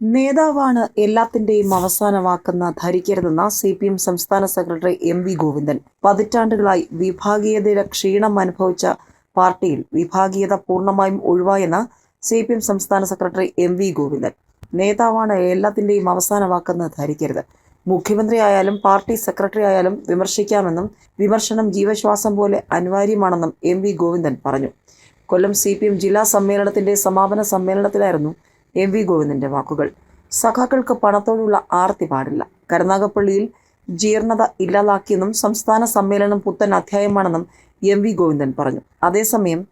നേതാവാണ് എല്ലാത്തിന്റെയും അവസാന വാക്കെന്ന് ധരിക്കരുതെന്ന സി പി എം സംസ്ഥാന സെക്രട്ടറി എം വി ഗോവിന്ദൻ. പതിറ്റാണ്ടുകളായി വിഭാഗീയതയുടെ ക്ഷീണം അനുഭവിച്ച പാർട്ടിയിൽ വിഭാഗീയത പൂർണമായും ഒഴിവായെന്ന് സി പി എം സംസ്ഥാന സെക്രട്ടറി എം വി ഗോവിന്ദൻ. നേതാവാണ് എല്ലാത്തിന്റെയും അവസാന വാക്കെന്ന് ധരിക്കരുത്. മുഖ്യമന്ത്രിയായാലും പാർട്ടി സെക്രട്ടറി ആയാലും വിമർശിക്കാമെന്നും വിമർശനം ജീവശ്വാസം പോലെ അനിവാര്യമാണെന്നും എം വി ഗോവിന്ദൻ പറഞ്ഞു. കൊല്ലം സി ജില്ലാ സമ്മേളനത്തിന്റെ സമാപന സമ്മേളനത്തിലായിരുന്നു എം വി ഗോവിന്ദന്റെ വാക്കുകൾ. സഖാക്കൾക്ക് പണത്തോടുള്ള ആർത്തി പാടില്ല. കരുനാഗപ്പള്ളിയിൽ ജീർണത ഇല്ലാതാക്കിയെന്നും സംസ്ഥാന സമ്മേളനം പുത്തൻ അധ്യായമാണെന്നും എം വി ഗോവിന്ദൻ പറഞ്ഞു. അതേസമയം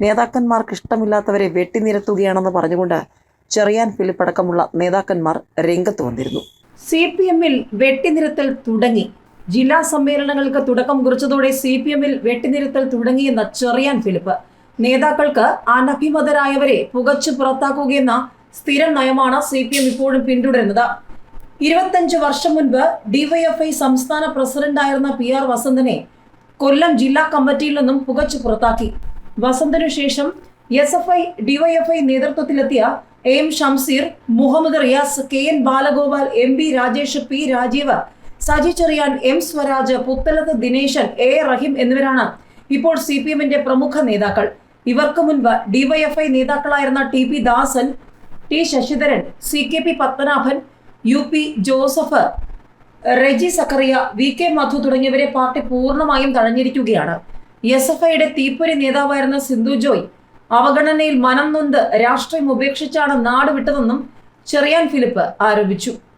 നേതാക്കന്മാർക്ക് ഇഷ്ടമില്ലാത്തവരെ വെട്ടിനിരത്തുകയാണെന്ന് പറഞ്ഞുകൊണ്ട് ചെറിയാൻ ഫിലിപ്പ് അടക്കമുള്ള നേതാക്കന്മാർ രംഗത്ത് വന്നിരുന്നു. സി പി എമ്മിൽ വെട്ടിനിരത്തൽ തുടങ്ങി. ജില്ലാ സമ്മേളനങ്ങൾക്ക് തുടക്കം കുറിച്ചതോടെ സി പി എമ്മിൽ വെട്ടിനിരത്തൽ തുടങ്ങിയെന്ന ചെറിയാൻ ഫിലിപ്പ്. നേതാക്കൾക്ക് അനഭിമതരായവരെ പുകച്ചു പുറത്താക്കുകയെന്ന സ്ഥിരം നയമാണ് സി പി എം ഇപ്പോഴും പിന്തുടരുന്നത്. ഇരുപത്തഞ്ച് വർഷം മുൻപ് ഡിവൈഎഫ്ഐ സംസ്ഥാന പ്രസിഡന്റായിരുന്ന പി ആർ വസന്തനെ കൊല്ലം ജില്ലാ കമ്മിറ്റിയിൽ നിന്നും പുകച്ചു പുറത്താക്കി. വസന്തനു ശേഷം S F I DYFI നേതൃത്വത്തിലെത്തിയ M Shamseer Muhammad Riyas K N Balagopal M B Rajesh P Rajeev Saji Cherian M Swaraj Puthalath Dineshan A Rahim എന്നിവരാണ് ഇപ്പോൾ സി പി എമ്മിന്റെ പ്രമുഖ നേതാക്കൾ. ഇവർക്ക് മുൻപ് DYFI നേതാക്കളായിരുന്ന T P Dasan T Sasidharan C K P Padmanabhan U P Joseph Reji Zacharia V K Madhu തുടങ്ങിയവരെ party പൂർണമായും തഴഞ്ഞിരിക്കുകയാണ്. S F ഐയുടെ തീപ്പൊരി നേതാവായിരുന്ന സിന്ധു ജോയ് അവഗണനയിൽ മനം നൊന്ത് രാഷ്ട്രീയം ഉപേക്ഷിച്ചാണ് നാട് വിട്ടതെന്നും ചെറിയാൻ ഫിലിപ്പ് ആരോപിച്ചു.